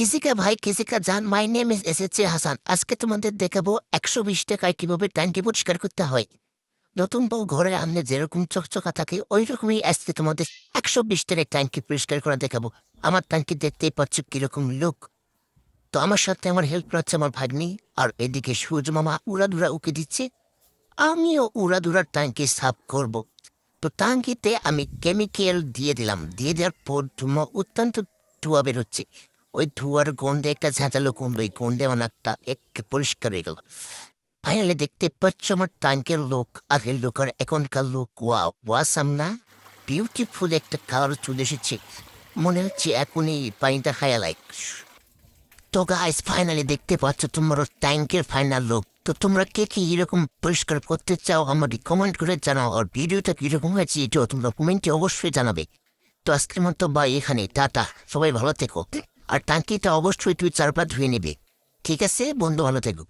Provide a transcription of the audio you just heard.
কিসিকা ভাই, কিসিকা জান মাই নেম ইজ এসেছে হাসান আজকে তোমাদের দেখাবো একশো বিশ টাকায় কীভাবে ট্যাঙ্কি পরিষ্কার করতে হয়। নতুন বউ ঘরে আনলে যেরকম চকচকা থাকে ওই রকমই আজকে তোমাদের একশো বিশ টাকায় ট্যাঙ্কি পরিষ্কার করা দেখাবো। আমার ট্যাঙ্কি দেখতেই পাচ্ছ কীরকম লোক। তো আমার সাথে আমার হেল্প করছে আমার ভাগ্নি, আর এদিকে সূর্য মামা উড়াদুরা উকে দিচ্ছে। আমিও উড়াদুরার ট্যাঙ্কি সাফ করব। তো ট্যাঙ্কিতে আমি কেমিক্যাল দিয়ে দিলাম। দিয়ে দেওয়ার পর ধুমা অত্যন্ত ধোয়া বেরোচ্ছে। ওই ধোয়ার গন্ধে একটা ঝাঁঝালো গন্ধ ওই গন্ধে অনেকটা একে পরিষ্কার হয়ে গেল। ফাইনালি দেখতে পাচ্ছ আমার ট্যাঙ্কের লোক আগের লোক আর এখনকার লোক। ওয়া ওয়াসাম না বিউটিফুল একটা কালার চলে এসেছে। মনে হচ্ছে এখনই পানিটা খায়া লাইক। তো গাইস ফাইনালি দেখতে পাচ্ছ তোমার ট্যাঙ্কের ফাইনাল লোক তো তোমরা কে কি এরকম পরিষ্কার করতে চাও আমাকে কমেন্ট করে জানাও, আর ভিডিওটা কীরকম হয়েছে এটাও তোমরা কমেন্টে অবশ্যই জানাবে। তো আজকের মতো বা এখানে টাটা। সবাই ভালো থেকো। আর ট্যাঙ্কিটা অবশ্যই তুই চারপাত ধুয়ে নেবে। ঠিক আছে? বন্ধু ভালো থেকো।